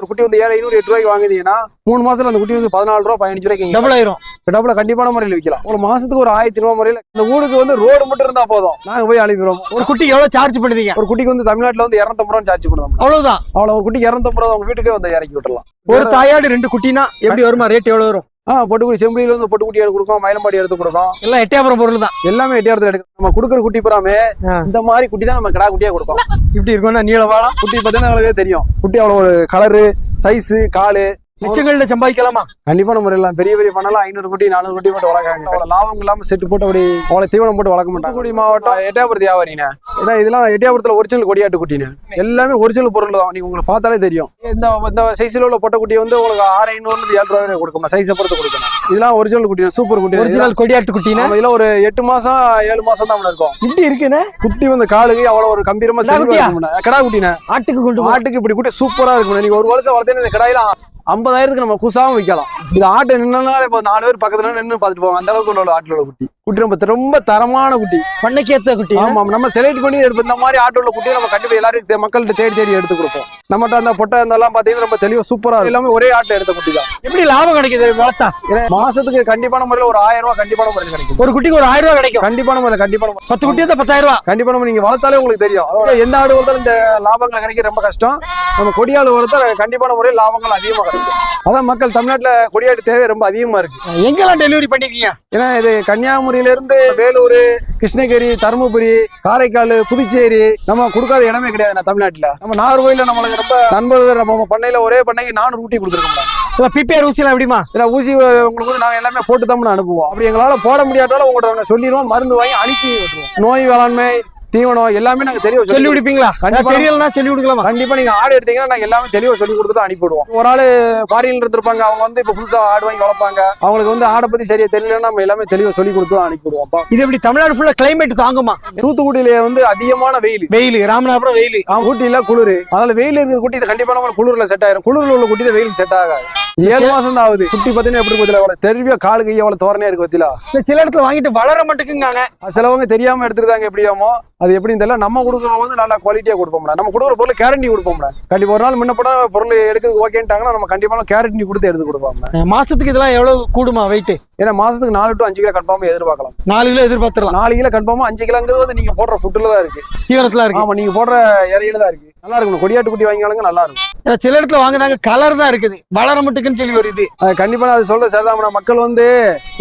ஒரு குட்டி வந்து ஏழு ஐநூறு எட்டு ரூபாய்க்கு வாங்குனீங்கன்னா மூணு மாசத்துல அந்த குட்டி வந்து பதினாலு ரூபா பதினஞ்சு ரூபாய்க்கு டபுள் ஆயிரும் டபுள கண்டிப்பான முறையில் விற்கலாம். ஒரு மாசத்துக்கு ஒரு ஆயிரத்தி ரூபாய் முறையில் இந்த ஊருக்கு வந்து ரோடு மட்டும் இருந்தா போதும். நாங்க போய் அனுப்பிடுவோம். ஒரு குட்டிக்கு எவ்வளவு சார்ஜ் பண்ணுதீங்க ஒரு குட்டிக்கு வந்து தமிழ்நாட்டுல வந்து இரநூத்தம்பது ரூபா சார்ஜ் பண்ணுவோம் அவ்வளவுதான். அவ்வளவு ஒரு குட்டிக்கு இரநூத்தம்பது ரூபா உங்க வீட்டுக்கே வந்து இறக்கி விட்டுறலாம். ஒரு தாயாடு ரெண்டு குட்டினா எப்படி வருமா? ரேட் எவ்வளவு வரும்? ஆ பொட்டுக்குடி செம்பிலியில இருந்து பொட்டுக்குட்டி எடுத்து கொடுக்கும் மயிலம்பாடி எடுத்து கொடுக்கும் எல்லாம் எட்டயபுரம் பொருள் தான். எல்லாமே எட்டியாரத்துல எடுக்கும் நம்ம கொடுக்குற குட்டி புறாமே ஆ. இந்த மாதிரி குட்டி தான் நம்ம கிடா குட்டியா கொடுக்கும் இப்படி இருக்கும்னா நீளவாளம் குட்டி பார்த்தீங்கன்னா தெரியும். குட்டி அவ்வளோ ஒரு கலரு சைஸு காலு. லட்சங்கள்ல சம்பாதிக்கலாமா? கண்டிப்பான முறையில் பெரிய பெரிய பண்ணலாம் ஐநூறு குட்டி நானூறு குட்டி போட்டு வளர்க்காங்க அவ்வளோ லாபம் இல்லாம செட்டு போட்டு அப்படி அவ்வளோ தீவனம் போட்டு வளர்க்க மாட்டாங்க. தூத்துக்குடி மாவட்டம் எட்டியாபுரத்து வியாபாரிங்க. ஏன்னா இதெல்லாம் எட்டியாபுரத்துல ஒரிஜினல் கொடியாட்டு குட்டின்னு எல்லாமே ஒரிஜினல் பொருள் தான். நீங்க உங்களுக்கு பார்த்தாலே தெரியும். இந்த இந்த சைஸ்ல உள்ள பொட்டை குட்டி வந்து உங்களுக்கு ஆறு ஐநூறுல இருந்து ஏழு ரூபாய் கொடுக்கணும் சைஸை பொறுத்து கொடுக்கணும் இதெல்லாம் ஒரிஜினல் குட்டி சூப்பர் குட்டி ஒரிஜினல் கொடியாட்டு குட்டினா இதெல்லாம் ஒரு எட்டு மாசம் ஏழு மாசம் தான் இருக்கும். இப்படி இருக்குன்னு? குட்டி வந்து காலுக்கு அவ்வளவு ஒரு கம்பீரமா கிடா. கிடா குட்டினே ஆட்டுக்கு கொண்டு. ஆட்டுக்கு இப்படி குட்டி சூப்பரா இருக்கும் நீங்க ஒரு வருஷம் வளர்த்தேன்னு இந்த கடாயில ஐம்பதாயிரத்துக்கு நம்ம குசாவும் விற்கலாம் இது ஆட்டு நின்னாலே இப்போ நாலு பேர் பக்கத்துல நின்று பார்த்துட்டு போவோம் அந்த அளவுக்கு உள்ள ஆட்டுல குட்டி குட்டி ரொம்ப ரொம்ப தரமான குட்டி. பண்ணைக்கு ஏத்த குட்டி ஆமா நம்ம செலக்ட் பண்ணி எடுப்போம் இந்த மாதிரி ஆட்டோ உள்ள குட்டியை நம்ம கண்டிப்பா எல்லாரும் மக்கள்கிட்ட தேடி தேடி எடுத்து கொடுப்போம். நம்மகிட்ட அந்த பொட்டை இதெல்லாம் பாத்தீங்கன்னா ரொம்ப தெளிவா சூப்பரா. எல்லாமே ஒரே ஆட்டை எடுத்த குட்டி தான். எப்படி லாபம் கிடைக்குது வளர்த்தா? மாசத்துக்கு கண்டிப்பான முறையில் ஒரு ஆயிரம் ரூபாய் கண்டிப்பான முறையில் கிடைக்கும். ஒரு குட்டிக்கு ஒரு ஆயிரம் ரூபாய் கிடைக்கும். கண்டிப்பான முறையில் கண்டிப்பான பத்து குட்டி தான் பத்தாயிரம் ரூபாய். கண்டிப்பா நம்ம நீங்க வளர்த்தாலே உங்களுக்கு தெரியும். எந்த ஆடு வளர்த்தாலும் இந்த லாபங்கள் கிடைக்க ரொம்ப கஷ்டம். நம்ம கொடியாடு வளர்த்தா கண்டிப்பான முறையில் லாபங்கள் அதிகமா கிடைக்கும். அதான் மக்கள் தமிழ்நாட்டுல கொடியாடு தேவை ரொம்ப அதிகமா இருக்கு. எங்கெல்லாம் டெலிவரி பண்ணிருக்கீங்க? ஏன்னா இது கன்னியாகுமரியில இருந்து வேலூர் கிருஷ்ணகிரி தருமபுரி காரைக்கால் புதுச்சேரி நம்ம கொடுக்காத இடமே கிடையாது நான் தமிழ்நாட்டுல. நம்ம நாகர்கோயில நம்மளுக்கு ரொம்ப நண்பர்கள் நம்ம பண்ணையில ஒரே பண்ணைக்கு நானூறு ஊட்டி கொடுத்துருக்கோம் இல்ல பிபிஆர் ஊசிலாம் எப்படிமா ஏன்னா ஊசி உங்களுக்கு வந்து நாங்க எல்லாமே போட்டு தான் அனுப்புவோம். அப்படி எங்களால போட முடியாட்டாலும் உங்கள்ட்ட நாங்க சொல்லிடுவோம் மருந்து வாங்கி அனுப்பி விட்டுருவோம். நோய் வேளாண்மை தீவனம் எல்லாமே நாங்க தெளிவா சொல்லி கொடுப்பீங்களா? கண்டிப்பா. தெரியலன்னா சொல்லி கொடுக்கலாமா? கண்டிப்பா நீங்க ஆடு எடுத்தீங்கன்னா நாங்க எல்லாமே தெளிவா சொல்லி கொடுத்து தான் அனுப்பிவிடுவோம். ஒரு ஆளு ஃபாரின்ல இருந்திருப்பாங்க அவங்க வந்து இப்ப புதுசா ஆடு வாங்கி வளர்ப்பாங்க. அவங்களுக்கு வந்து ஆடை பத்தி சரியா தெரியலன்னா நம்ம எல்லாமே தெளிவா சொல்லி கொடுத்து தான் அனுப்பிவிடுவோம் இது எப்படி தமிழ்நாடு ஃபுல்லா கிளைமேட் தாங்குமா? தூத்துக்குடியில வந்து அதிகமான வெயில். வெயில் ராமநாதபுரம் வெயில். ஊட்டியில குளிர். அதனால வெயில் இருக்கிற குட்டி இது கண்டிப்பா நம்ம குளிர்ல செட் ஆயிரும். குளிர்ல உள்ள குட்டி வெயில் செட் ஆகாது. ஏழு மாசம் தான் ஆகுது. குட்டி பாத்தீங்கன்னா எப்படி பத்தில அவ்வளவு தெரிவியா காலு கை அவ்வளவு தோரணையா இருக்கு பத்திலா சில இடத்துல வாங்கிட்டு வளர மாட்டேங்குங்காங்க. சிலவங்க தெரியாம எடுத்துருக்காங்க எப்படியாமோ. அது எப்படின்னு தெரியல? நம்ம கொடுக்குறவங்க வந்து நல்லா குவாலிட்டியா கொடுப்போம்ல நம்ம கொடுக்குற பொருள் கேரண்டி கொடுப்போம்ல கண்டிப்பா ஒரு நாள் முன்னப்பட பொருள் எடுக்கிறது ஓகேன்ட்டாங்கன்னா நம்ம கண்டிப்பா கேரண்டி கொடுத்து எடுத்து கொடுப்போம்ல மாசத்துக்கு இதெல்லாம் எவ்வளவு கூடுமா வெயிட் ஏன்னா மாசத்துக்கு நாலு டு அஞ்சு கிலோ கன்ஃபார்மா எதிர்பார்க்கலாம். நாலு கிலோ எதிர்பார்த்துடலாம். நாலு கிலோ கன்ஃபார்மா அஞ்சு கிலோங்கிறது வந்து நீங்க போடுற ஃபுட்டுல தான் இருக்கு. தீவனத்துல இருக்கு. ஆமா நீங்க போடுற இறையில தான் இருக்கு. நல்லா இருக்கும் கொடியாட்டு குட்டி வாங்கினாலுங்க நல்லா இருக்கும் ஏன்னா சில இடத்துல வாங்குறாங்க கலர் தான் இருக்குது. வளர மட்டுக்குன்னு சொல்லி ஒரு இது. கண்டிப்பா நான் அது சொல்ற சரிதான் மக்கள் வந்து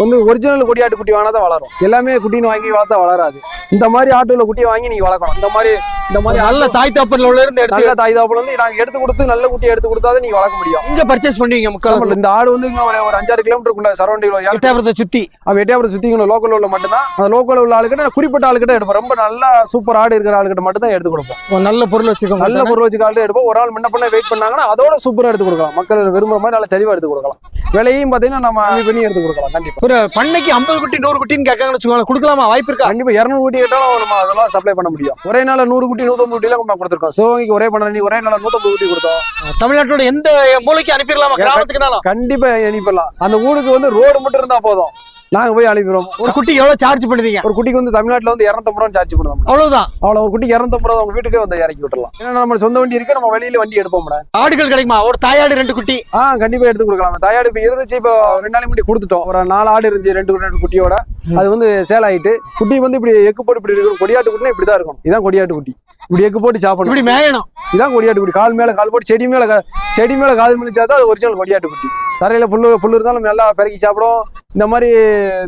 வந்து ஒரிஜினல் கொடியாட்டு குட்டி வாங்கினா தான் வளரும். எல்லாமே குட்டின்னு வாங்கி வளர்த்தா வளராது. இந்த மாதிரி ஆட்டுல குட்டியை வாங்கி நீங்க வளர்க்கணும். இந்த மாதிரி இந்த மாதிரி நல்ல தாய் தாப்பர்ல உள்ள இருந்து எடுத்து தாய் தாப்புல வந்து நாங்க எடுத்து கொடுத்து நல்ல குட்டியை எடுத்து கொடுத்தாதான் நீங்க வளர்க்க முடியும். இங்க பர்ச்சேஸ் பண்ணுவீங்க முக்கால் இந்த ஆடு வந்து ஒரு ஒரு அஞ்சாறு கிலோமீட்டருக்குள்ள சரௌண்டிங் எட்டாபுரத்தை சுத்தி. வெட்டியாபுரம் சுத்திக்கணும் லோக்கல் உள்ள மட்டும்தான். அந்த லோக்கல் உள்ள ஆளுக்கிட்ட குறிப்பிட்ட ஆளுக்கிட்ட எடுப்போம். ரொம்ப நல்ல சூப்பர் ஆடு இருக்கிற ஆளுக்கிட்ட மட்டும் தான் எடுத்து கொடுப்போம். நல்ல பொருள் வச்சிருக்கோம் நல்ல வச்சு ஆள் எடுப்போம் ஒரு ஆள் முன்ன பண்ண வெயிட் பண்ணாங்கன்னா அதோட சூப்பரா எடுத்து கொடுக்கலாம். மக்கள் விரும்புற மாதிரி நல்ல தெளிவா எடுத்து கொடுக்கலாம். விலையும் பாத்தீங்கன்னா நம்ம பண்ணி எடுத்து கொடுக்கலாம் கண்டிப்பா. ஒரு பண்ணைக்கு ஐம்பது குட்டி நூறு குட்டின்னு கேட்காங்கன்னு வச்சுக்கோங்களேன். கொடுக்கலாமா? வாய்ப்பு இருக்கா? கண்டிப்பா. இரநூறு குட்டி கேட்டாலும் நம்ம அதெல்லாம் சப்ளை பண்ண முடியும். ஒரே நாள் நூறு குட்டி நூத்தம்பது குட்டி எல்லாம் நம்ம கொடுத்துருக்கோம். சிவகங்கைக்கு ஒரே பண்ண ஒரே நாள் நூத்தம்பது குட்டி கொடுத்தோம். தமிழ்நாட்டோட எந்த மூலைக்கு அனுப்பிடலாமா? கிராமத்துக்குனாலும் கண்டிப்பா அனுப்பிடலாம். அந்த ஊருக்கு வந்து ரோடு மட்டும் இருந்தா போதும். நாங்க போய் அனுப்பிடுவோம் ஒரு குட்டிக்கு எவ்வளவு சார்ஜ் பண்ணுவீங்க ஒரு குட்டிக்கு வந்து தமிழ்நாட்டுல வந்து இரநூத்தம்பது ரூபா சார்ஜ் பண்ணுவோம் அவ்வளவுதான். அவ்வளவு ஒரு குட்டிக்கு இரநூத்தம்பது ரூபா உங்க வீட்டுக்கே வந்து இறக்கி விட்டுறலாம் ஏன்னா நம்ம சொந்த வண்டி இருக்கு நம்ம வெளியில வண்டி எடுப்போம் ஆடுகள் கிடைக்குமா? ஒரு தாயாடு ரெண்டு குட்டி. ஆ கண்டிப்பா எடுத்து கொடுக்கலாம். தாயாடு இப்ப இருந்துச்சு இப்போ ரெண்டு நாளைக்கு முன்னாடி கொடுத்துட்டோம். ஒரு நாலு ஆடு இருந்துச்சு ரெண்டு ரெண்டு குட்டியோட. அது வந்து சேல் ஆயிட்டு குட்டி வந்து இப்படி எக்கு போட்டு இப்படி இருக்கும் கொடியாட்டு குட்டினா இப்படி தான் இருக்கும் இதான் கொடியாட்டு குட்டி. இப்படி எக்கு போட்டு சாப்பிடணும். இப்படி மேயணும். இதான் கொடியாட்டு குட்டி. கால் மேல கால் போட்டு செடி மேல செடி மேல கால் மிதிச்சா தான் அது ஒரிஜினல் கொடியாட்டு குட்டி. தரையில புல்லு புல்லு இருந்தாலும் நல்லா பெருக்கி சாப்பிடும். இந்த மாதிரி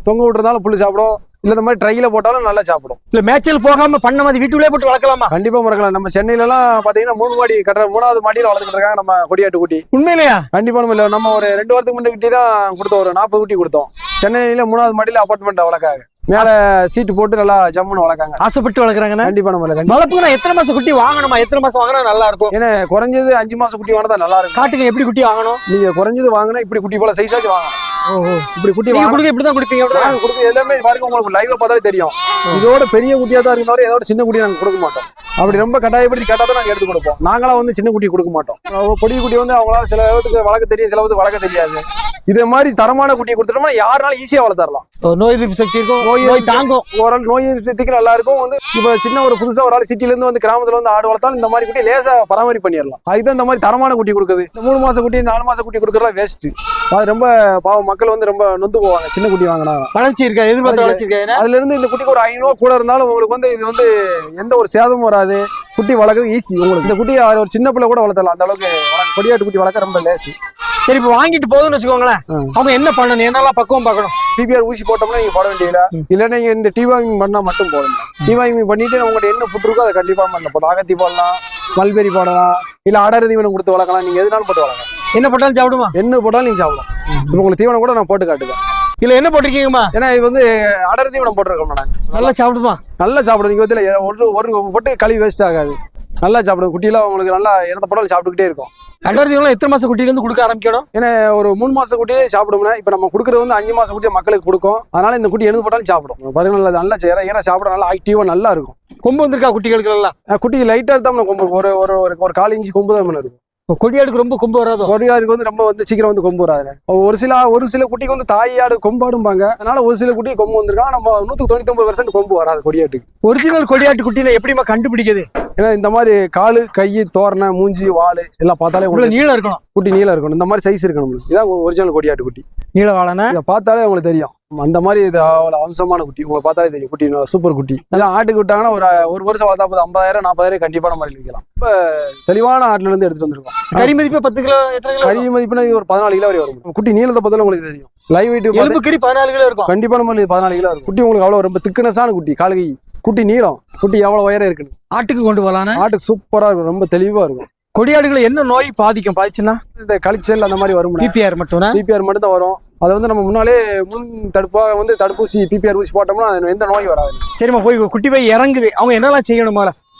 தொங்க விட்டுருந்தாலும் புல்லு சாப்பிடும். இல்ல இந்த மாதிரி ட்ரையில போட்டாலும் நல்லா சாப்பிடும். இல்ல மேய்ச்சல் போகாம பண்ண மாதிரி வீட்டுக்குள்ளே போட்டு வளர்க்கலாமா? கண்டிப்பா மறக்கலாம். நம்ம சென்னையில எல்லாம் பாத்தீங்கன்னா மூணு மாடி கட்டுற மூணாவது மாடியில வளர்த்துட்டு இருக்காங்க நம்ம கொடியாட்டு குட்டி. உண்மையிலையா? கண்டிப்பா நம்ம இல்ல நம்ம ஒரு ரெண்டு வாரத்துக்கு முன்னாடி குட்டி தான் கொடுத்தோம். ஒரு நாற்பது குட்டி கொடுத்தோம். சென்னையில மூணாவது மாடியில அபார்ட்மெண்ட் வளர்க்காங்க. மேல சீட்டு போட்டு நல்லா ஜம்முன்னு வளர்க்காங்க. ஆசைப்பட்டு வளர்க்குறாங்கன்னா கண்டிப்பா நம்ம. வளர்ப்புக்கு எத்தனை மாசம் குட்டி வாங்கணுமா? எத்தனை மாசம் வாங்கினா நல்லா இருக்கும் ஏன்னா குறைஞ்சது அஞ்சு மாசம் குட்டி வாங்கினா நல்லா இருக்கும் காட்டுக்கு எப்படி குட்டி வாங்கணும்? நீங்க குறைஞ்சது வாங்கினா இப்படி குட்டி போல சைஸாச்சு வாங்கணும் இப்படி குட்டி நீங்க கொடுக்க இப்படிதான் கொடுப்பீங்க அப்படிதான் நாங்க கொடுக்க எல்லாமே பாருங்க உங்களுக்கு லைவ்ல பார்த்தாலே தெரியும். இதோட பெரிய குட்டியா தான் இருக்கிற இதோட சின்ன குட்டி நாங்க கொடுக்க மாட்டோம். அப்படி ரொம்ப கட்டாயப்படுத்தி கேட்டா தான் நாங்க எடுத்து கொடுப்போம். நாங்களாம் வந்து சின்ன குட்டி கொடுக்க மாட்டோம். பொடி குட்டி வந்து அவங்களால சில பேருக்கு வளர்க்க தெரியும் சில வளர்க்க தெரியாது. இதே மாதிரி தரமான குட்டியை கொடுத்துட்டோம்னா யாருனாலும் ஈஸியா வளர்த்தரலாம். நோய் எதிர்ப்பு சக்தி இருக்கும் நோய் நோய் எதிர்ப்பு- தாங்கும். ஓரளவு நோய் எதிர்ப்புக்கு நல்லா இருக்கும். வந்து இப்ப சின்ன ஒரு புதுசா ஒரு ஆள் சிட்டில இருந்து வந்து கிராமத்துல வந்து ஆடு வளர்த்தாலும் இந்த மாதிரி குட்டி லேசா பராமரி பண்ணிடலாம். அதுதான் இந்த மாதிரி தரமான குட்டி கொடுக்குது. இந்த மூணு மாசம் குட்டி நாலு மாசம் குட்டி கொடுக்கறதுலாம் வேஸ்ட் அது ரொம்ப பாவம் மக்கள் வந்து ரொம்ப நொந்து போவாங்க. சின்ன குட்டி வாங்கினா வளர்ச்சி இருக்கா எதிர்பார்த்த வளர்ச்சி இருக்கா அதுல இருந்து இந்த குட்டிக்கு ஒரு ஐநூறு கூட இருந்தாலும் உங்களுக்கு வந்து இது வந்து எந்த ஒரு சேதமும் வராது. குட்டி வளர்க்க ஈஸி உங்களுக்கு இந்த குட்டி ஒரு சின்ன பிள்ளை கூட வளர்த்தலாம் அந்த அளவுக்கு கொடியாட்டு குட்டி வளர்க்க ரொம்ப லேசு சரி இப்போ வாங்கிட்டு போதும்னு வச்சுக்கோங்களேன். அவங்க என்ன பண்ணணும்? என்னெல்லாம் பக்குவம் பார்க்கணும்? பிபிஆர் ஊசி போட்டோம்னா நீங்க போட வேண்டியதில்ல. இல்ல நீங்க இந்த டி வாங்கிங் பண்ணா மட்டும் போடணும் டி வாங்கிங் பண்ணிட்டு உங்கள்ட்ட என்ன புட்டு இருக்கோ அதை கண்டிப்பா பண்ண போடலாம் அகத்தி போடலாம் மல்பெரி போடலாம் இல்ல அடர் தீவனம் கொடுத்து வளர்க்கலாம். நீங்க எதுனாலும் போட்டு வளர்க்கலாம். என்ன போட்டாலும் சாப்பிடுமா? என்ன போட்டாலும் நீங்க சாப்பிடலாம். இப்போ உங்களுக்கு தீவனம் கூட நான் போட்டு காட்டுவேன் இல்ல என்ன போட்டிருக்கீங்கம்மா? ஏன்னா இது வந்து அடர் தீவனம் போட்டிருக்கோம் நாங்க. நல்லா சாப்பிடுமா? நல்லா சாப்பிடும் நீங்க வந்து ஒரு ஒரு போட்டு களி வேஸ்ட் ஆகாது. நல்லா சாப்பிடும் குட்டியெல்லாம் உங்களுக்கு நல்லா இறந்த படம் சாப்பிட்டுக்கிட்டே இருக்கும். ரெண்டாயிரத்தி எத்தனை மாசம் குட்டில இருந்து கொடுக்க ஆரம்பிக்கணும்? ஏன்னா ஒரு மூணு மாச குட்டியே சாப்பிடும்னா இப்போ நம்ம கொடுக்குறது வந்து அஞ்சு மாச குட்டியை மக்களுக்கு கொடுக்கும். அதனால இந்த குட்டி எழுந்து போட்டாலும் சாப்பிடும். பாருங்க நல்லா நல்லா சேர ஏன்னா சாப்பிட நல்லா ஆக்டிவா நல்லா இருக்கும். கொம்பு வந்திருக்கா குட்டிகளுக்கு எல்லாம் அஹ் குட்டி லைட்டா தான் கொம்பு. ஒரு ஒரு ஒரு கால் இன்ச்சு கொம்பு தான் இருக்கும். கொடியாடுக்கு ரொம்ப கொம்பு வராதோ? ஒரு ஆடுக்கு வந்து ரொம்ப வந்து சீக்கிரம் வந்து கொம்பு வராது ஒரு சில ஒரு சில குட்டிக்கு வந்து தாயாடு கொம்பாடும்பாங்க அதனால ஒரு சில குட்டி கொம்பு வந்திருக்காங்க நம்ம நூற்றுக்கு தொண்ணூத்தி ஒன்பது கொம்பு வராது கொடியாட்டுக்கு. ஒரிஜினல் கொடியாட்டு குட்டியில எப்படிமா கண்டுபிடிக்குது ஏன்னா இந்த மாதிரி காலு கை தோரணை மூஞ்சி வாலு எல்லாம் பார்த்தாலே உங்களுக்கு நீளம் இருக்கணும். குட்டி நீளம் இருக்கணும். இந்த மாதிரி சைஸ் இருக்கணும். இதான் ஒரிஜினல் கொடியாட்டு குட்டி. நீள வாழன. இதை பார்த்தாலே உங்களுக்கு தெரியும். அந்த மாதிரி இது அவ்வளோ அம்சமான குட்டி. உங்களை பார்த்தாலே தெரியும். குட்டி சூப்பர் குட்டி. இதெல்லாம் ஆட்டுக்கு விட்டாங்கன்னா ஒரு ஒரு வருஷம் வளர்த்தா போது ஐம்பதாயிரம் நாற்பதாயிரம் கண்டிப்பான மாதிரி விற்கலாம். இப்போ தெளிவான ஆட்டுல இருந்து எடுத்துட்டு வந்திருக்கோம். கறி மதிப்பு பத்து கிலோ எத்தனை கிலோ கறி மதிப்புனா இது ஒரு பதினாலு கிலோ வரை வரும். குட்டி நீளத்தை பார்த்தாலும் உங்களுக்கு தெரியும். லைவ் வெயிட் எலும்பு கறி பதினாலு கிலோ இருக்கும். கண்டிப்பான மாதிரி பதினாலு கிலோ இருக்கும் குட்டி உங்களுக்கு அவ்வளோ ரொம்ப திக்னஸான குட்டி. கால்கை குட்டி நீளம். குட்டி எவ்வளோ உயரம் இருக்குன்னு. ஆட்டுக்கு கொண்டு போலான? ஆட்டுக்கு சூப்பரா இருக்கும். ரொம்ப தெளிவா இருக்கும். கொடியாடுகளை என்ன நோய் பாதிக்கும்? பாதிச்சுன்னா? இந்த கழிச்சல் அந்த மாதிரி வரும் பிபிஆர் மட்டும்னா? பிபிஆர் மட்டும் தான் வரும். அதை வந்து நம்ம முன்னாலே முன் தடுப்பாக வந்து தடுப்பூசி பிபிஆர் ஊசி போட்டோம்னா எந்த நோய் வராது. சரிம்மா போய் குட்டி போய் இறங்குது. அவங்க என்னெல்லாம் செய்யணும்?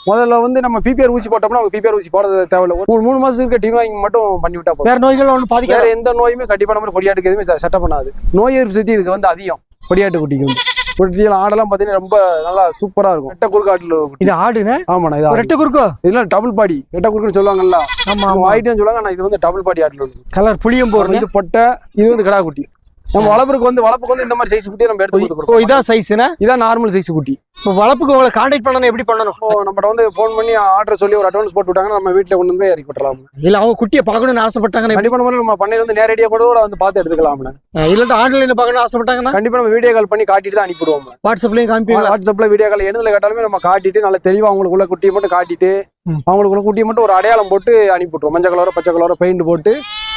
முதல்ல வந்து நம்ம பிபிஆர் ஊசி போட்டோம்னா அவங்க பிபிஆர் ஊசி போட தேவையில்ல. ஒரு மூணு மாசத்துக்கு இருக்க டிவாயிங் மட்டும் பண்ணி விட்டா போதும். வேற நோய்கள் ஒன்றும் வேற பாதிக்காது எந்த நோயுமே கண்டிப்பா நம்ம கொடியாட்டுக்கு எதுவுமே செட்டப் பண்ணாது. நோய் எதிர்ப்பு சக்தி இதுக்கு வந்து அதிகம். கொடியாட்டு குட்டிக்கு வந்து. குட்டிகள் ஆடெல்லாம் பார்த்தீங்கன்னா ரொம்ப நல்லா சூப்பரா இருக்கும். ரெட்டை குறுக்காட்டுல குட்டி. இது ஆடுன ஆமாண்ணா இது. ரெட்டை குறுக்கோ? இதெல்லாம் டபுள் பாடி. ரெட்டை குறுக்குன்னு சொல்லுவாங்கல்ல. ஆமா ஆயிட்டும் சொல்லுவாங்க ஆனா இது வந்து டபுள் பாடி ஆட்டில் வந்து கலர் புளியம் போறேன் இது பொட்டை இது வந்து கிடா குட்டி நம்ம வளர்ப்புக்கு வந்து வளர்ப்புக்கு வந்து இந்த மாதிரி சைஸ் குட்டியை நம்ம எடுத்து கொடுத்து ஓ கொடுப்போம் இதான் சைஸ்னா இதான் நார்மல் சைஸ் குட்டி. இப்போ வளர்ப்புக்கு உங்களை கான்டாக்ட் பண்ணணும் எப்படி பண்ணணும்? இப்போ நம்மகிட்ட வந்து ஃபோன் பண்ணி ஆர்டர் சொல்லி ஒரு அட்வான்ஸ் போட்டு விட்டாங்கன்னா நம்ம வீட்டில் கொண்டு போய் இறக்கி விட்டுறலாம். இல்ல அவங்க குட்டியை பார்க்கணும்னு ஆசைப்பட்டாங்கன்னா எப்படி? கண்டிப்பா நம்ம நம்ம பண்ணையில வந்து நேரடியாக கூட கூட வந்து பார்த்து எடுத்துக்கலாம்ண்ணே இல்லாட்டா ஆன்லைன்ல பார்க்கணும்னு ஆசைப்பட்டாங்கன்னா? கண்டிப்பா நம்ம வீடியோ கால் பண்ணி காட்டிட்டு தான் அனுப்பிடுவோம் வாட்ஸ்அப்லயும் காமிப்பீங்களா? வாட்ஸ்அப்ல வீடியோ கால் எதுல கேட்டாலுமே நம்ம காட்டிட்டு நல்ல தெளிவா அவங்களுக்குள்ள குட்டியை மட்டும் காட்டிட்டு. அவங்களுக்குள்ள குட்டியை மட்டும் ஒரு அடையாளம் போட்டு அனுப்பிவிட்ருவோம் மஞ்சள் கலரோ பச்சை கலரோ பெயிண்ட் போட்டு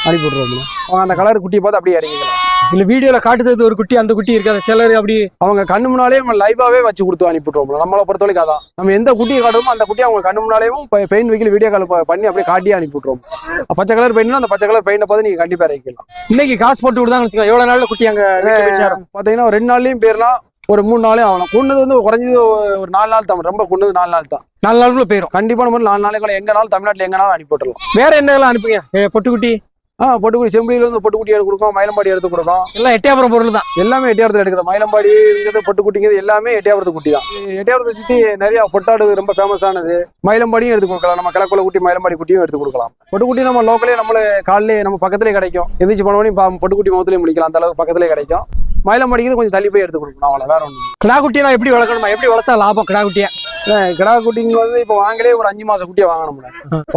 அனுப்பிவிட்ருவோம் அவங்க அந்த கலர் குட்டியை பார்த்து அப்படியே இறங்கிக்கலாம். இல்ல வீடியோல காட்டுறது ஒரு குட்டி அந்த குட்டி இருக்காது. சிலர் அப்படி அவங்க கண்ணு முன்னாலே நம்ம லைவாவே வச்சு கொடுத்து அனுப்பிவிட்ருவோம் நம்மளை பொறுத்த வரைக்கும் அதான். நம்ம எந்த குட்டியை காட்டுமோ அந்த குட்டியை அவங்க கண்ணு முன்னாலேயும் பெயிண்ட் வைக்கல வீடியோ கால் பண்ணி அப்படியே காட்டியே அனுப்பிவிட்ருவோம் பச்சை கலர் பெயிண்ட்னா அந்த பச்சை கலர் பெயிண்டை பார்த்து நீங்க கண்டிப்பா இறக்கிக்கலாம் இன்னைக்கு காசு போட்டு விடுதாங்க வச்சுக்கலாம் எவ்வளவு நாள்ல குட்டி அங்க ஒரு ரெண்டு நாள்லயும் போயிடலாம். ஒரு மூணு நாளையும் ஆகலாம் கொண்டது வந்து குறைஞ்சது ஒரு நாலு நாள் தான். ரொம்ப கொண்டது நாலு நாள் தான். நாலு நாளுக்குள்ள போயிரும். கண்டிப்பான முறையில் நாலு நாளைக்குள்ள எங்கனாலும் தமிழ்நாட்டில் எங்கனாலும் அனுப்பி விட்டுறலாம். வேற என்னெல்லாம் அனுப்புங்க பொட்டுக்குட்டி? ஆ பொட்டுக்குடி செம்பிலியில இருந்து பொட்டுக்குட்டி எடுத்து கொடுக்கும் மயிலம்பாடி எடுத்து கொடுக்கும் எல்லாம் எட்டயபுரம் பொருள் தான். எல்லாமே எட்டியாவரத்தில் எடுக்குது. மயிலம்பாடி பொட்டுக்குட்டிங்கிறது எல்லாமே எட்டியாவரத்து குட்டி தான். எட்டியாவரத்தை சுற்றி நிறைய பொட்டாடு ரொம்ப ஃபேமஸானது மயிலம்பாடியும் எடுத்து கொடுக்கலாம். நம்ம கிழக்குள்ள குட்டி மயிலம்பாடி குட்டியும் எடுத்து கொடுக்கலாம். பொட்டுக்குட்டி நம்ம லோக்கலே நம்மள காலையிலே நம்ம பக்கத்துலேயே கிடைக்கும். எந்திரிச்சு பண்ண பொட்டுக்குட்டி முகத்துலேயே முடிக்கலாம் அந்த அளவுக்கு பக்கத்துலேயே கிடைக்கும். மயிலம்பாடிக்கு கொஞ்சம் தள்ளி போய் எடுத்து கொடுக்கணும் அவ்வளோ வேற ஒன்று கிடா குட்டியை நான் எப்படி வளர்க்கணுமா? எப்படி வளர்த்தா லாபம்? கிடா குட்டியை கிடா குட்டிங்க வந்து இப்போ வாங்கலே ஒரு அஞ்சு மாசம் குட்டியை வாங்கணும்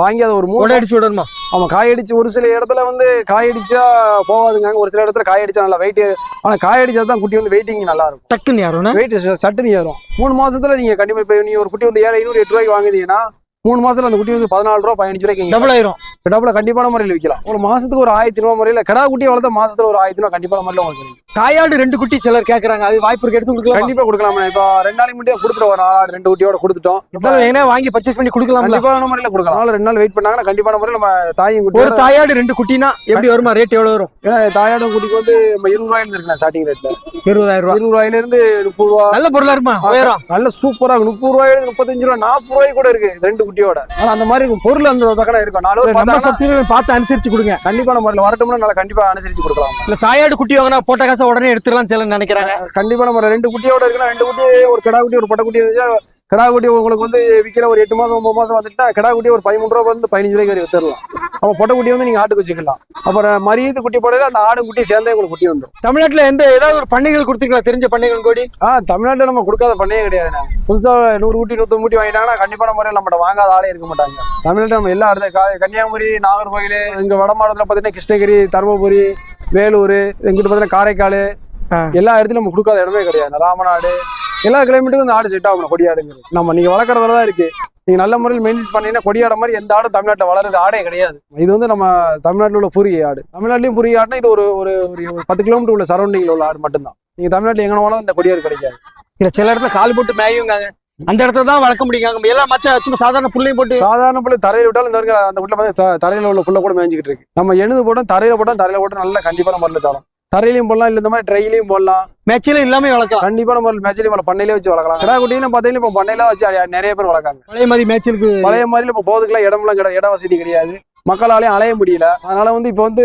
வாங்கி அதை ஒரு மூணு அடிச்சு விடணுமா? ஆமா காய் அடிச்சு ஒரு சில இடத்துல வந்து காய் அடிச்சா போகாதுங்க. ஒரு சில இடத்துல காய் அடிச்சா நல்லா வெயிட் ஆனா காய் அடிச்சா தான் குட்டி வந்து வெயிட்டிங் நல்லா இருக்கும். டக்குன்னு யாரும் வெயிட் சட்டுன்னு ஏறும். மூணு மாசத்துல நீங்க கண்டிப்பா இப்போ நீங்க ஒரு குட்டி வந்து ஏழு ஐநூறு எட்டு ரூபாய்க்கு வாங்குனீங்கன்னா மூணு மாசத்துல அந்த குட்டி வந்து பதினாலு ரூபா பதினஞ்சு ரூபாய்க்கு டபுள் ஆயிரும் டபுள கண்டிப்பான முறையில் விற்கலாம் ஒரு மாசத்துக்கு ஒரு ஆயிரத்தி ரூபா முறையில கடா குட்டியை வளர்த்தா மாசத்துல ஒரு ஆயிரத்தி ரூபா கண்டிப்பான முறையில் உங்களுக்கு. தாயாடு ரெண்டு குட்டி சிலர் கேக்குறாங்க. அது வாய்ப்பு இருக்கு எடுத்து கொடுக்கலாம்? கண்டிப்பா கொடுக்கலாம். இப்போ ரெண்டு நாளைக்கு முன்னாடியே கொடுத்துட்டு வரோம் ஆடு ரெண்டு குட்டியோட கொடுத்துட்டோம். இருந்தாலும் ஏன்னா வாங்கி பர்ச்சேஸ் பண்ணி கொடுக்கலாம்ல? கண்டிப்பான முறையில் கொடுக்கலாம். அதனால ரெண்டு நாள் வெயிட் பண்ணாங்கன்னா கண்டிப்பான முறையில் நம்ம தாயும் குட்டி ஒரு தாயாடு ரெண்டு குட்டினா எப்படி வருமா? ரேட் எவ்வளவு வரும்? தாயாடும் குட்டிக்கு வந்து நம்ம இருபது ரூபாயில இருக்குண்ணா ஸ்டார்டிங் ரேட்ல இருபதாயிரம் ரூபாய் இருபது ரூபாயில இருந்து முப்பது ரூபா. நல்ல பொருளா இருக்குமா? நல்ல சூப்பரா முப்பது ரூபாயில முப்பத்தஞ்சு ரூபா நாற்பது ரூபாய் கூட இருக்கு. ரெண்டு குட்டியோட. ஆனா அந்த மாதிரி பொருள் அந்த பக்கம் இருக்கும். நாலு நம்ம சப்சிடி பார்த்து அனுசரிச்சு கொடுங்க. கண்டிப்பா நம்ம வரட்டும்னா நல்லா கண்டிப்பா அனுசரிச்சு கொடுக்கலாம். இல்ல தாயாடு குட்டி வாங்கினா போட்ட காசை உடனே எடுத்துடலாம் சிலர் நினைக்கிறாங்க. கண்டிப்பா நம்ம ரெண்டு குட்டியோட இருக்குன்னா ரெண்டு குட்டி ஒரு கிடா குட்டி ஒரு பொட்டை குட்டி கிடா குட்டி உங்களுக்கு வந்து விற்கிற ஒரு எட்டு மாசம் ஒன்பது மாசம் வந்துட்டா கிடா குட்டி ஒரு பதிமூணு ரூபா வந்து பதினஞ்சு ரூபாய்க்கு வரை வித்துடலாம் அப்போ பொட்டை குட்டி வந்து நீங்க ஆட்டுக்கு வச்சுக்கலாம். அப்புறம் மரியது குட்டி போடையில அந்த ஆடு குட்டி சேர்ந்தே உங்களுக்கு குட்டி வந்துடும் தமிழ்நாட்டுல எந்த ஏதாவது ஒரு பண்ணைகள் கொடுத்துருக்கலாம் தெரிஞ்ச பண்ணைகள் கோடி? ஆ தமிழ்நாட்டில் நம்ம கொடுக்காத பண்ணையே கிடையாதுண்ணே புதுசா நூறு குட்டி நூத்தம்பது குட்டி வாங்கிட்டாங்கன்னா கண்டிப்பான முறையில் நம்மகிட்ட வாங்காத ஆளே இருக்க மாட்டாங்க. தமிழ்நாட்டில் நம்ம எல்லா இடத்துல கன்னியாகுமரி நாகர்கோவில் இங்க வட மாவட்டத்தில் பார்த்தீங்கன்னா கிருஷ்ணகிரி தருமபுரி வேலூர் எங்கிட்ட பார்த்தீங்கன்னா காரைக்கால். எல்லா இடத்துலயும் நம்ம கொடுக்காத இடமே கிடையாது. ராமநாடு எல்லா கிளைமேட்டுக்கும் இந்த ஆடு செட் ஆகணும் கொடியாடுங்கிறது. நம்ம நீங்க வளர்க்குறதுல தான் இருக்கு. நீங்க நல்ல முறையில் மெயின்டைன்ஸ் பண்ணீங்கன்னா கொடியாட மாதிரி எந்த ஆடும் தமிழ்நாட்டில் வளருது ஆடே கிடையாது. இது வந்து நம்ம தமிழ்நாட்டில் உள்ள பூரிய ஆடு. தமிழ்நாட்டிலையும் பூரிய ஆடுனா இது ஒரு ஒரு ஒரு பத்து கிலோமீட்டர் உள்ள சரௌண்டிங்ல உள்ள ஆடு மட்டும்தான். நீங்க தமிழ்நாட்டில் எங்கே போனாலும் இந்த கொடியாடு கிடைக்காது. இல்ல சில இடத்துல கால் போட்டு மேயுங்காங்க. அந்த இடத்துல தான் வளர்க்க முடியுங்க எல்லாம் மற்ற சும்மா சாதாரண புள்ளையும் போட்டு சாதாரண புள்ள தரையில விட்டாலும் இந்த வரைக்கும் அந்த புள்ள வந்து த- தரையில உள்ள புள்ள கூட மேய்ஞ்சிக்கிட்டு இருக்கு. நம்ம எழுது போட்டோம் தரையில போட்டோம் தரையில போட்டோம் நல்லா கண்டிப்பான முறையில் சாலம் தரையிலையும் போடலாம் இல்ல இந்த மாதிரி ட்ரைலையும் போடலாம். மேட்சில இல்லாம வளர்க்கலாம். கண்டிப்பான முறையில் மேட்ச்லையும் போல பண்ணையிலே வச்சு வளர்க்கலாம். கிடா குட்டின்னு பார்த்தீங்கன்னா இப்போ பண்ணையில வச்சு நிறைய பேர் வளர்க்காங்க. பழைய மாதிரி மேட்சிலுக்கு பழைய மாதிரி இப்போ போதுக்கெல்லாம் இடம்லாம் கிடையாது இட வசதி கிடையாது. மக்களாலையும் அலைய முடியல. அதனால வந்து இப்போ வந்து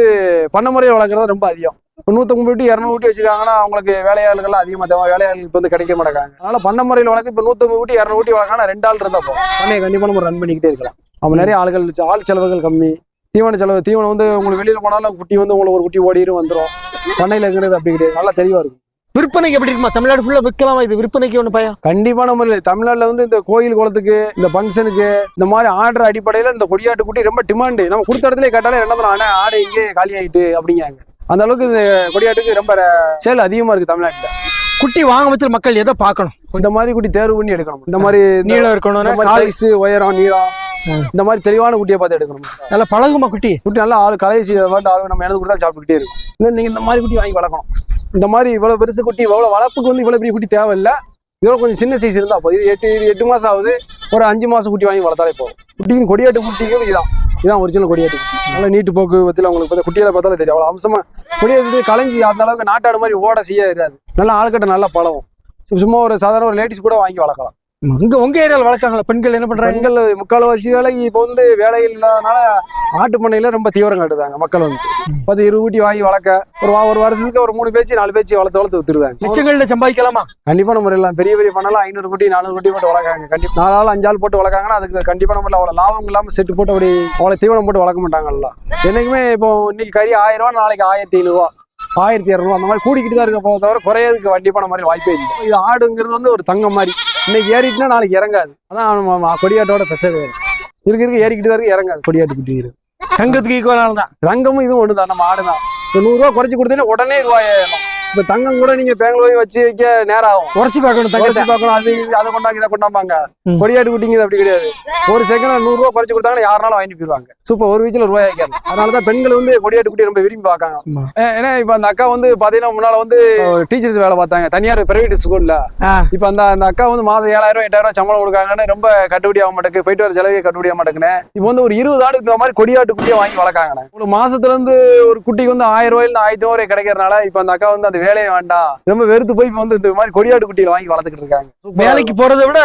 பண்ணை முறையில் வளர்க்குறது ரொம்ப அதிகம். நூற்றம்பது விட்டு இரநூறு விட்டு வச்சிருக்காங்கன்னா அவங்களுக்கு வேலையாளுகள்லாம் அதிகமாக தேவை. வேலையாளுகள் இப்போ வந்து கிடைக்க மாட்டாங்க அதனால பண்ணை முறையில் வளர்க்க இப்போ நூற்றம்பது விட்டு இரநூறு விட்டு வளர்க்கணும் ரெண்டு ஆள் இருந்தால் போதும். பண்ணையை கண்டிப்பாக நம்ம ரன் பண்ணிக்கிட்டே இருக்கலாம். நம்ம நிறைய ஆளுகள் ஆள் செலவுகள் கம்மி. தீவன செலவு தீவனம் வந்து உங்களுக்கு வெளியில் போனாலும் குட்டி வந்து உங்களுக்கு ஒரு குட்டி ஓடிடும் வந்துடும் பண்ணையில் இருக்கிறது அப்படி கிடையாது நல்லா தெளிவாக இருக்கும். விற்பனைக்கு எப்படி இருக்குமா? தமிழ்நாடு ஃபுல்லா விற்கலாமா? இது விற்பனைக்கு ஒண்ணு பையன் கண்டிப்பான முறையில் தமிழ்நாட்டில் வந்து இந்த கோயில் குளத்துக்கு இந்த ஃபங்க்ஷனுக்கு இந்த மாதிரி ஆர்டர் அடிப்படையில் இந்த கொடியாட்டு குட்டி ரொம்ப டிமாண்டு நம்ம கொடுத்த இடத்துல கேட்டாலே ரெண்டாவது ஆனா ஆடு இங்கே காலி ஆயிட்டு அப்படிங்காங்க அந்த அளவுக்கு இந்த கொடியாட்டுக்கு ரொம்ப சேல் அதிகமா இருக்கு தமிழ்நாட்டில். குட்டி வாங்க வச்சு மக்கள் எதை பார்க்கணும்? இந்த மாதிரி குட்டி தேர்வு பண்ணி எடுக்கணும். இந்த மாதிரி நீளம் இருக்கணும் இந்த மாதிரி கால் சைஸ் உயரம் நீளம் இந்த மாதிரி தெளிவான குட்டியை பார்த்து எடுக்கணும். நல்லா பழகுமா குட்டி? குட்டி நல்லா ஆள் கலைசி பாட்டு ஆள் நம்ம எனக்கு கொடுத்தா சாப்பிட்டுக்கிட்டே இருக்கும். இல்லை நீங்க இந்த மாதிரி குட்டி வாங்கி வளர்க்கணும். இந்த மாதிரி இவ்வளவு பெருசு குட்டி இவ்வளவு வளர்ப்புக்கு வந்து இவ்வளவு பெரிய குட்டி தேவையில்லை. இதோட கொஞ்சம் சின்ன சைஸ் இருந்தா போதும். இது எட்டு இது எட்டு மாசம் ஆகுது. ஒரு அஞ்சு மாசம் குட்டி வாங்கி வளர்த்தாலே போதும். குட்டிக்கு கொடியாட்டு குட்டிக்கு இதுதான். இதுதான் ஒரிஜினல் கொடியாட்டு நல்ல நீட்டு போக்கு பத்தில உங்களுக்கு பார்த்தா குட்டியில பார்த்தாலே தெரியும். அவ்வளவு அம்சமா கொடியாட்டு கலைஞ்சி அந்த அளவுக்கு நாட்டாடு மாதிரி ஓட செய்ய இருக்காது நல்லா ஆள்கிட்ட நல்லா பழகும். சும்மா ஒரு சாதாரண ஒரு லேடிஸ் கூட வாங்கி வளர்க்கலாம். இங்க உங்க ஏரியால வளர்க்காங்களா பெண்கள் என்ன பண்றாங்க? பெண்கள் முக்கால்வாசி வேலைக்கு இப்போ வந்து வேலை இல்லாதனால ஆட்டு பண்ணையில ரொம்ப தீவிரம் காட்டுதாங்க மக்கள் வந்து. பத்து இருபது ஊட்டி வாங்கி வளர்க்க ஒரு ஒரு வருஷத்துக்கு ஒரு மூணு பேச்சு நாலு பேச்சு வளர்த்து வளர்த்து வித்துருதாங்க லட்சங்கள்ல சம்பாதிக்கலாமா? கண்டிப்பான முறையில் பெரிய பெரிய பண்ணலாம் ஐநூறு குட்டி நானூறு குட்டி போட்டு வளர்க்காங்க கண்டிப்பா. நாலு ஆள் அஞ்சு ஆள் போட்டு வளர்க்காங்கன்னா அதுக்கு கண்டிப்பான முறையில் அவ்வளோ லாபம் இல்லாமல் செட்டு போட்டு அப்படி அவ்வளோ தீவனம் போட்டு வளர்க்க மாட்டாங்கல்ல என்னைக்குமே இப்போ இன்னைக்கு கறி ஆயிரம் ரூபா நாளைக்கு ஆயிரத்தி ஐநூறுவா ஆயிரத்தி இரநூறுவா அந்த மாதிரி கூடிக்கிட்டு தான் இருக்க போக தவிர குறையதுக்கு வண்டிப்பான மாதிரி வாய்ப்பே இல்லை. இது ஆடுங்கிறது வந்து ஒரு தங்கம் மாதிரி. இன்னைக்கு ஏறிட்டுனா நாளைக்கு இறங்காது. அதான் கொடியாட்டோட பெசவே. இருக்க இருக்கு ஏறிக்கிட்டு தான் இருக்கு இறங்காது. கொடியாட்டு குட்டி தங்கத்துக்கு ஈக்குவலான தான் தங்கமும் இதுவும் ஒன்று தான் நம்ம ஆடு தான் நூறுரூவா குறைச்சி கொடுத்தீங்கன்னா உடனே ரூபாயாயிரம் இப்போ தங்கம் கூட நீங்க பேங்க்ல போய் வச்சு வைக்க நேரம் ஆகும் உரசி பார்க்கணும் தங்கத்தை. குறைச்சி பார்க்கணும் அது அதை கொண்டாங்க இதை கொண்டாம்பாங்க. கொடியாட்டு குட்டிங்கிறது அப்படி கிடையாது. ஒரு செகண்ட் நூறு ரூபா குறைச்சு கொடுத்தாங்கன்னா யாருனாலும் வாங்கி போயிருவாங்க சூப்பர் ஒரு வீச்சுல ரூபாய் வைக்காது அதனால தான் பெண்கள் வந்து கொடியாட்டு குட்டி ரொம்ப விரும்பி. ஏ- ஏன்னா இப்ப அந்த அக்கா வந்து பாத்தீங்கன்னா முன்னால வந்து டீச்சர்ஸ் வேலை பார்த்தாங்க. தனியார் பிரைவேட் ஸ்கூல்ல. இப்ப அந்த அந்த அக்கா வந்து மாசம் ஏழாயிரம் ரூபாய் எட்டாயிரம் ரூபாய் சம்பளம் கொடுக்காங்கன்னு ரொம்ப கட்டுப்படி ஆக மாட்டேங்குது. போயிட்டு வர செலவே கட்டுப்படி ஆக மாட்டேங்குன்னு இப்போ வந்து ஒரு இருபது ஆடு இந்த மாதிரி கொடியாட்டு குட்டியை வாங்கி வளர்க்காங்கண்ணே. ஒரு மாசத்துல இருந்து ஒரு குட்டிக்கு வந்து ஆயிரம் ரூபாயில ஆயிரத்தி ரூபாய் கிடைக்கிறதுனால இப்ப அந்த அக்கா வந்து அந்த வேலையை வேண்டாம் ரொம்ப வெறுத்து போய் இப்ப வந்து இந்த மாதிரி கொடியாட்டு குட்டியை வாங்கி வளர்த்துக்கிட்டு இருக்காங்க. வேலைக்கு போறதை விட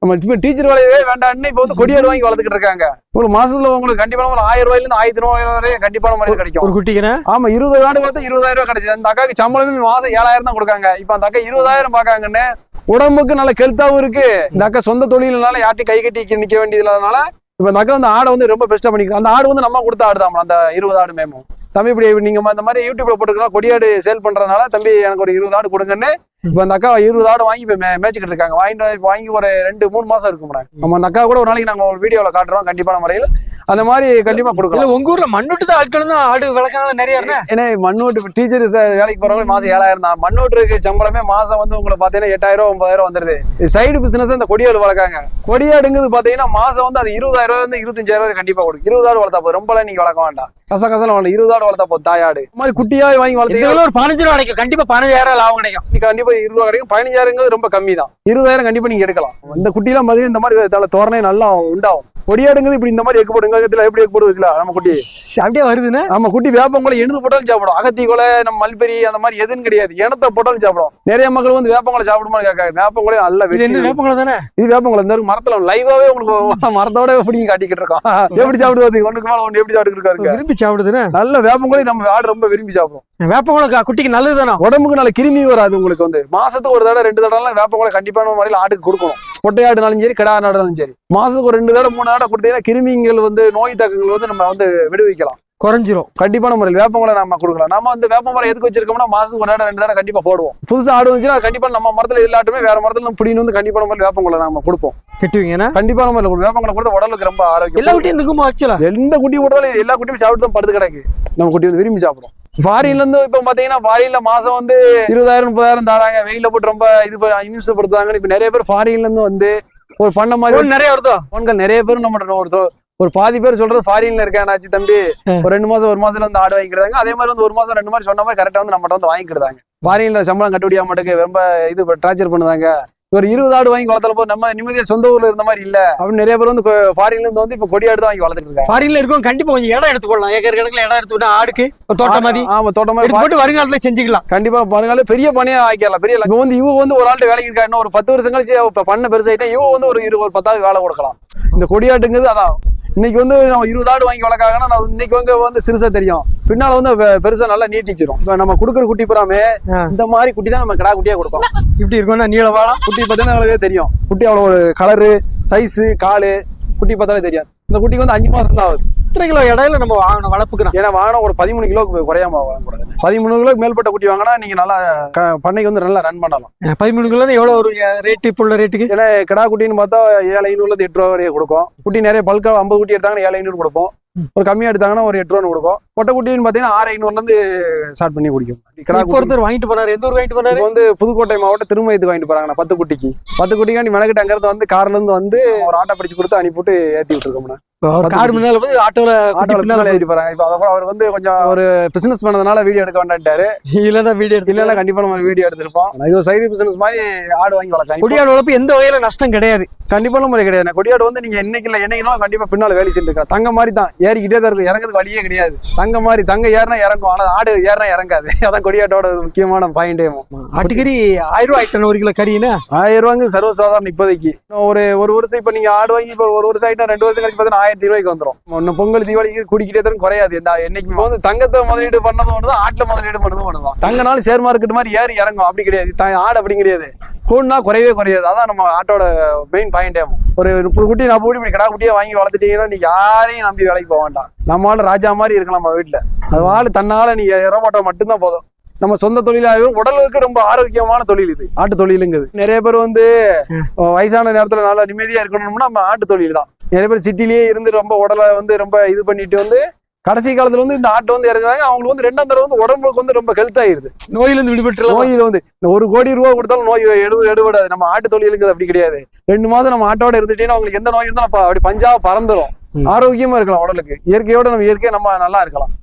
நம்ம இப்ப டீச்சர் வேலையவே வேண்டாம்னு இப்ப வந்து கொடியாடு வாங்கி வளர்த்துக்கிட்டு இருக்காங்க. ஒரு மாசத்துல உங்களுக்கு கண்டிப்பா ஒரு ஆயிரம் ரூபாயில இருந்து ஆயிரத்தி ரூபாய் வரை கண்டிப்பான மாதிரி கிடைக்கும். ஒரு குட்டிக்குன்னா? ஆமா இருபது ஆண்டு வளர்த்தா இருபதாயிரம் ரூபாய் கிடைச்சது. அந்த அக்காக்கு சம்பளமே மாசம் ஏழாயிரம் தான் கொடுக்காங்க. இப்ப அந்த அக்கா இருபதாயிரம் பாக்காங்கன்னு உடம்புக்கு நல்ல கெல்த்தாவும் இருக்கு. இந்த அக்கா சொந்த தொழில்னால யார்ட்டையும் கை கட்டி நிக்க வேண்டியது இல்லாதனால இப்ப அந்த அக்கா வந்து ஆடை வந்து ரொம்ப பெஸ்டா பண்ணிக்கிறோம் அந்த ஆடு வந்து நம்ம கொடுத்த ஆடு தான் அந்த இருபது ஆடு மேமும் தம்பி இப்படி நீங்க இந்த மாதிரி யூடியூப்ல போட்டுக்கலாம் கொடியாடு சேல் பண்றதுனால தம்பி எனக்கு ஒரு இருபது ஆடு கொடுங்கன்னு இப்ப அந்த அக்கா இருபது ஆடு வாங்கி இப்ப மே- மேய்ச்சிக்கிட்டு இருக்காங்க. வாங்கிட்டு வந்து- வாங்கி ஒரு ரெண்டு மூணு மாசம் இருக்கும் மேடம் நம்ம அந்த அக்கா கூட ஒரு நாளைக்கு நாங்க ஒரு வீடியோல காட்டுறோம் கண்டிப்பான முறையில். அந்த மாதிரி கண்டிப்பா கொடுக்கலாம் இல்ல உங்க ஊர்ல மண்ணுட்டு தான் ஆட்கள் தான் ஆடு வளர்க்காங்களா நிறைய ஏன்னா மண்ணோட்டு டீச்சர் வேலைக்கு போறவங்க மாசம் ஏழாயிரம் தான் மண்ணோட்டுக்கு சம்பளமே மாசம் வந்து உங்களுக்கு பாத்தீங்கன்னா எட்டாயிரம் ஒன்பதாயிரம் வந்துருது சைடு பிசினஸ் இந்த கொடியாடு வளர்க்காங்க கொடியாடுங்கிறது பாத்தீங்கன்னா மாசம் வந்து அது இருபதாயிரம் ரூபாய் இருந்து இருபத்தஞ்சாயிரம் ரூபாய் கண்டிப்பா கொடுக்கும் இருபதாயிரம் வளர்த்தா போதும் ரொம்பலாம் நீங்க வளர்க்க வேண்டாம் கச கசல வேண்டாம் இருபதாயிரம் வளர்த்தா போதும் தாயாடு இந்த மாதிரி குட்டியா வாங்கி இதுல ஒரு பதினஞ்சு ரூபா கிடைக்கும் கண்டிப்பா பதினஞ்சாயிரம் லாபம் கிடைக்கும் இன்னைக்கு கண்டிப்பா இருபது ரூபா கிடைக்கும் பதினஞ்சாயிரங்கிறது ரொம்ப கம்மி தான் இருபதாயிரம் கண்டிப்பா நீங்க எடுக்கலாம் இந்த குட்டிலாம் பாத்தீங்கன்னா இந்த மாதிரி தலை தோரணை நல்லா உண்டாகும் கொடியாடுங்கிறது இப்படி இந்த மாதிரி எக்கு போடுங்க இதுல எப்படி எக்கு போடு வச்சுல நம்ம குட்டி. அப்படியே வருதுன்னா? நம்ம குட்டி வேப்பங்குளை எழுந்து போட்டாலும் சாப்பிடும். அகத்தி கொலை நம்ம மல்பெரி அந்த மாதிரி எதுவும் கிடையாது. இனத்தை போட்டாலும் சாப்பிடும். நிறைய மக்கள் வந்து வேப்பங்குளை சாப்பிடுமான்னு கேட்காங்க. வேப்பங்குளை நல்ல வெட்டி வேப்பங்குளம் தானே? இது வேப்பங்குளை இந்த மரத்துல லைவாவே உங்களுக்கு மரத்தோட பிடிங்கி காட்டிக்கிட்டு இருக்கோம். எப்படி சாப்பிடுவது ஒண்ணுக்கு மேல ஒண்ணு எப்படி சாப்பிட்டு விரும்பி சாப்பிடுதுன்னா? நல்ல வேப்பங்குளை நம்ம ஆடு ரொம்ப விரும்பி சாப்பிடும். வேப்பங்குளம் குட்டிக்கு நல்லது தானே உடம்புக்கு நல்ல கிருமி வராது உங்களுக்கு வந்து. மாசத்துக்கு ஒரு தடவை ரெண்டு தடவை வேப்பங்குளை கண்டிப்பான முறையில் ஆட்டுக்கு கொடுக்கணும். பொட்டையாடுனாலும் சரி கிடா நாடுனாலும் சரி மாசத்துக்கு ஒரு ரெண்டு தடவை மூணு தடவை கொடுத்தீங்கன்னா கிருமிகள் வந்து நோய் தாக்கங்கள் வந்து நம்ம வந்து விடுவிக்கலாம். குறைஞ்சிரும். கண்டிப்பான முறையில் வேப்பமரம் நம்ம கொடுக்கலாம். நம்ம வந்து வேப்பமரம் எதுக்கு வச்சிருக்கோம்னா மாசத்துக்கு ஒரு தடவை ரெண்டு தடவை கண்டிப்பா போடுவோம். புதுசா ஆடு வந்துச்சுன்னா கண்டிப்பா நம்ம மரத்துல இல்லாட்டுமே வேற மரத்துல பிடின்னு வந்து கண்டிப்பான முறையில் வேப்பங்குளை நம்ம கொடுப்போம். கட்டுவீங்கன்னா கண்டிப்பான முறையில் வேப்பங்குளை கொடுத்தா உடலுக்கு ரொம்ப ஆரோக்கியம் எல்லா குட்டியும் இதுக்குமா வச்சலாம் எந்த குட்டி போட்டாலும் எல்லா குட்டியும் சாப்பிட்டு தான் படுத்து கிடக்கு. நம்ம குட்டி வந்து விரும்பி சாப்பிடும் ஃபாரின்ல இருந்து இப்ப பாத்தீங்கன்னா ஃபாரின்ல மாசம் வந்து இருபதாயிரம் முப்பதாயிரம் தராங்க. வெயில போட்டு ரொம்ப இது இன்வெஸ்ட்படுத்துறாங்க இப்ப நிறைய பேர் ஃபாரின்ல இருந்து வந்து ஒரு பண்ண மாதிரி நிறைய வருதோ? போன்கள் நிறைய பேர் நம்ம ஒரு தொ- ஒரு பாதி பேர் சொல்றது ஃபாரின்ல இருக்கானாச்சு தம்பி. ஒரு ரெண்டு மாசம் ஒரு மாசத்துல வந்து ஆடு வாங்கிக்கிறாங்க. அதே மாதிரி வந்து ஒரு மாசம் ரெண்டு மாசம் சொன்ன மாதிரி கரெக்டா வந்து நம்மகிட்ட வந்து வாங்கிக்கிடுதாங்க ஃபாரின்ல சம்பளம் கட்டுப்படியா மாட்டேங்க ரொம்ப இது டார்ச்சர் பண்ணுதாங்க. ஒரு இருபது ஆடு வாங்கி வளர்த்தல போது நம்ம நிம்மதியா சொந்த ஊர்ல இருந்த மாதிரி இல்ல. அப்படின்னு நிறைய பேர் வந்து ஃபாரின்ல இருந்து வந்து இப்ப கொடியாடு தான் வாங்கி வளர்த்துட்டு இருக்காங்க. ஃபாரின்ல இருக்கும் கண்டிப்பா கொஞ்சம் இடம் எடுத்து போடலாம். ஏக்கர் கணக்குல இடம் எடுத்து விட்டா ஆடுக்கு தோட்டம் மாதிரி. ஆமா தோட்டம் மாதிரி போட்டு வருங்காலத்துல செஞ்சுக்கலாம். கண்டிப்பா பாருங்க பெரிய பண்ணையா ஆக்கிடலாம். பெரிய இப்ப வந்து இவங்க வந்து ஒரு ஆள்கிட்ட வேலைக்கு இருக்கா? இன்னும் ஒரு பத்து வருஷம் கழிச்சு பண்ண பெருசாயிட்டா இவங்க வந்து ஒரு இரு ஒரு பத்தாவது வேலை கொடுக்கலாம். இந்த கொடியாட்டுங்கிறது அதான். இன்னைக்கு வந்து நம்ம இருபது ஆடு வாங்கி வளர்க்காங்கன்னா நான் இன்னைக்கு வந்து வந்து சிறுசா தெரியும். பின்னால வந்து பெருசா நல்லா நீட்டிச்சிரும். இப்ப நம்ம கொடுக்குற குட்டி புறாமே. இந்த மாதிரி குட்டி தான் நம்ம கிடா குட்டியா கொடுப்போம். இப்படி இருக்கும்னா நீள வாழம் குட்டி பார்த்தீங்கன்னா உங்களுக்கு தெரியும். குட்டி அவ்வளோ ஒரு கலரு சைஸு காலு குட்டி பார்த்தாலே தெரியும் இந்த குட்டிக்கு வந்து அஞ்சு மாசம் தான் ஆகுது. எத்தனை கிலோ இடையில நம்ம வாங்கணும் வளர்ப்புக்கிறோம் ஏன்னா வாங்கினா ஒரு பதிமூணு கிலோக்கு குறையாம வாங்கக்கூடாது பதிமூணு கிலோக்கு மேல்பட்ட குட்டி வாங்கினா நீங்க நல்லா பண்ணைக்கு வந்து நல்லா ரன் பண்ணலாம். பதிமூணு கிலோ எவ்வளவு ஒரு ரேட்டு இப்போ உள்ள ரேட்டுக்கு ஏன்னா கிடா குட்டின்னு பார்த்தா ஏழு ஐநூறுல எட்டு ரூபா வரையும் கொடுக்கும். குட்டி நிறைய பல்கா ஐம்பது குட்டி எடுத்தாங்கன்னா ஏழு ஐநூறு கொடுப்போம். ஒரு கம்மியா எடுத்தாங்கன்னா ஒரு எட்டு ரூபா கொடுக்கும். பொட்டை குட்டின்னு பார்த்தீங்கன்னா ஆறு ஐநூறுல இருந்து ஸ்டார்ட் பண்ணி குடிக்கும். கிடா குட்டி. ஒருத்தர் வாங்கிட்டு போனாரு எந்த ஊர் வாங்கிட்டு இப்போ வந்து புதுக்கோட்டை மாவட்டம் திருமயத்துக்கு வாங்கிட்டு போறாங்க பத்து குட்டிக்கு. பத்து குட்டிக்காண்டி மெனக்கிட்ட அங்கிருந்து வந்து கார்ல இருந்து வந்து ஒரு ஆட்டோ பிடிச்சு கொடுத்து அனுப்பிவிட்டு ஏத்தி விட்டுருக்கோம்னா ஒரு கார் முன்னால வந்து ஆட்டோல ஆட்டோல ஏத்தி போறாங்க. இப்போ அதை அவர் வந்து கொஞ்சம் ஒரு பிசினஸ் பண்ணதுனால வீடியோ எடுக்க வேண்டான்ட்டாரு இல்லன்னா வீடியோ எடுத்து கண்டிப்பா நம்ம வீடியோ எடுத்திருப்போம். இது ஒரு சைடு பிசினஸ் மாதிரி ஆடு வாங்கி வளர்க்கலாம். கொடியாடு வளர்ப்பு எந்த வகையில நஷ்டம் கிடையாது. கண்டிப்பா நம்ம கிடையாது. கொடியாடு வந்து நீங்க என்னைக்கு இல்ல என்னைக்குனா கண்டிப்பா பின்னால வேலை செஞ்சுருக்கா தங்க மாதிரி தான். ஏறிக்கிட்டே தான் இருக்கும் இறங்குறதுக்கு வழியே கிடையாது. தங்க மாதிரி தங்க ஏறினா இறங்கும். ஆனா ஆடு ஏறினா இறங்காது. அதான் கொடியாட்டோட முக்கியமான பாயிண்டே ஆட்டுக்கறி ஆயிரம் ரூபாய் ஒரு கிலோ கறினா ஆயிரம் ரூபாங்க சர்வசாதாரணம் இப்போதைக்கு. ஒரு ஒரு வருஷம் இப்ப நீங்க ஆடு வாங்கி இப்போ ஒரு வருஷம் ஆயிட்டா ரெண்டு வருஷம் கழிச்சு பார்த்தீங்கன்னா ஆயிரத்தி ரூபாய்க்கு வந்துரும். இன்னும் பொங்கல் தீபாவளிக்கு குடிக்கிட்டே தான் குறையாது. இந்த என்னைக்கு வந்து தங்கத்தை முதலீடு பண்ணதும் ஒன்று ஆட்டுல முதலீடு பண்ணதும் ஒன்று தான் தங்கனாலும் ஷேர் மார்க்கெட் மாதிரி ஏறி இறங்கும். அப்படி கிடையாது. த- ஆடு அப்படி கிடையாது. கூடுனா குறையவே குறையாது. அதான் நம்ம ஆட்டோட மெயின் பாயிண்டே ஒரு முப்பது குட்டி நாற்பது குட்டி இப்படி கடா குட்டியே வாங்கி வளர்த்துட்டீங்கன்னா நீ யாரையும் நம்பி வேலைக்கு போக வேண்டாம். நம்ம ராஜா மாதிரி இருக்கலாம் நம்ம வீட்டுல அது வாழ் தன்னால நீங்க இறமாட்டம் மட்டும்தான் போதும். நம்ம சொந்த தொழிலாக உடலுக்கு ரொம்ப ஆரோக்கியமான தொழில் இது. ஆட்டு தொழிலுங்குது நிறைய பேர் வந்து வயசான நேரத்துல நல்லா நிம்மதியா இருக்கணும்னா நம்ம ஆட்டு தொழில் தான். நிறைய பேர் சிட்டிலேயே இருந்து ரொம்ப உடலை வந்து ரொம்ப இது பண்ணிட்டு வந்து கடைசி காலத்துல வந்து இந்த ஆட்டை வந்து இறங்குறாங்க அவங்களுக்கு வந்து ரெண்டாம் தடவை வந்து உடம்புக்கு வந்து ரொம்ப ஹெல்த் ஆயிருது. நோயில இருந்து விடுபட்டுலாம் நோயில் வந்து இந்த ஒரு கோடி ரூபா கொடுத்தாலும் நோய் எடு எடுபடாது. நம்ம ஆட்டு தொழிலுங்கிறது அப்படி கிடையாது. ரெண்டு மாசம் நம்ம ஆட்டோட இருந்துட்டீங்கன்னா உங்களுக்கு எந்த நோய் இருந்தாலும் அப்ப அப்படி பஞ்சா பறந்துரும். ம். ஆரோக்கியமா இருக்கலாம் உடலுக்கு. இயற்கையோட நம்ம இயற்கையா நம்ம நல்லா இருக்கலாம்.